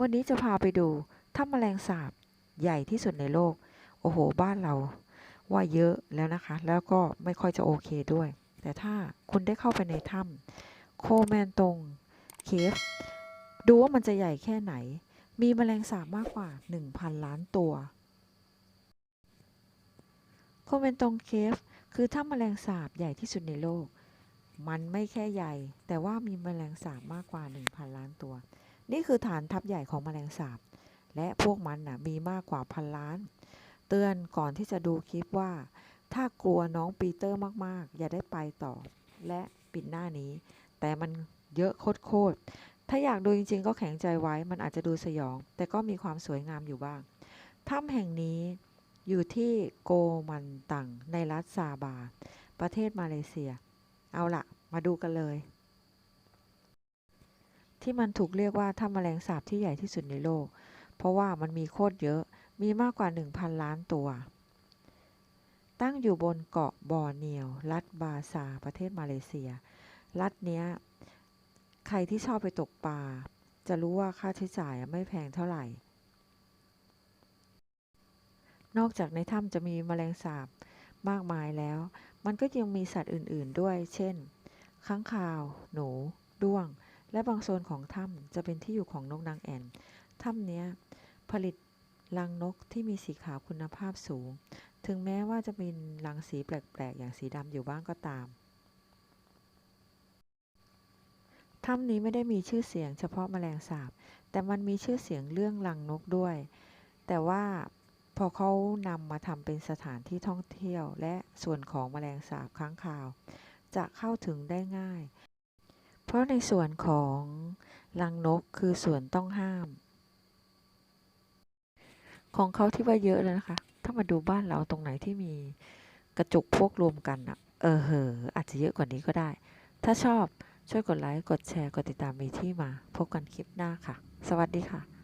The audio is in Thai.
วันนี้จะพาไปดูถ้ำแมลงสาบใหญ่ที่สุดในโลก โอ้โห บ้านเราว่าเยอะแล้วนะคะ แล้วก็ไม่ค่อยจะโอเคด้วย แต่ถ้าคุณได้เข้าไปในถ้ำโคแมนตงเคฟดูว่ามันจะใหญ่แค่ไหน มีแมลงสาบมากกว่า 1,000 ล้านตัว โคเมนตงเคฟคือถ้ำแมลงสาบใหญ่ที่สุดในโลก มันไม่แค่ใหญ่ แต่ว่ามีแมลงสาบมากกว่า 1,000 ล้านตัว นี่คือฐานทัพใหญ่ของแมลงสาบ และพวกมันนะมีมากกว่าพันล้าน เตือนก่อนที่จะดูคลิปว่า ถ้ากลัวน้องปีเตอร์มากๆ อย่าได้ไปต่อ และปิดหน้านี้ แต่มันเยอะโคตรๆถ้าอยากดูจริงๆ ก็แข็งใจไว้ มันอาจจะดูสยอง แต่ก็มีความสวยงามอยู่บ้าง ถ้ำแห่งนี้อยู่ที่โกมันตังในรัฐซาบา ประเทศมาเลเซีย เอาละมาดูกันเลย ที่มันถูกเรียกว่าถ้ำแมลงสาบที่ใหญ่ที่สุดในโลก เพราะว่ามันมีโคตรเยอะ มีมากกว่า 1,000 ล้านตัว ตั้งอยู่บนเกาะบอร์เนียว รัฐบาซา ประเทศมาเลเซีย รัฐเนี้ย ใครที่ชอบไปตกปลา จะรู้ว่าค่าใช้จ่ายไม่แพงเท่าไหร่ นอกจากในถ้ำจะมีแมลงสาบมากมายแล้ว มันก็ยังมีสัตว์อื่น ๆ ด้วย เช่น ค้างคาว หนู ด้วง และบางโซนของถ้ำจะเป็นที่อยู่ของนกนางแอ่น ถ้ำนี้ผลิตรังนกที่มีสีขาวคุณภาพสูง ถึงแม้ว่าจะมีรังสีแปลก ๆ อย่างสีดำอยู่บ้างก็ตาม ถ้ำนี้ไม่ได้มีชื่อเสียงเฉพาะแมลงสาบ แต่มันมีชื่อเสียงเรื่องรังนกด้วย แต่ว่าพอเขานำมาทำเป็นสถานที่ท่องเที่ยว และส่วนของแมลงสาบค้างคาว จะเข้าถึงได้ง่าย เพราะในส่วนของรังนกคือส่วนต้องห้าม ของเขาที่ว่าเยอะแล้วนะคะ ถ้ามาดูบ้านเราตรงไหนที่มีกระจุกพวกรวมกันอะเออเหอะอาจจะเยอะกว่านี้ก็ได้ ถ้าชอบช่วยกดไลค์ กดแชร์ กดติดตามมีที่มา พบกันคลิปหน้าค่ะ สวัสดีค่ะ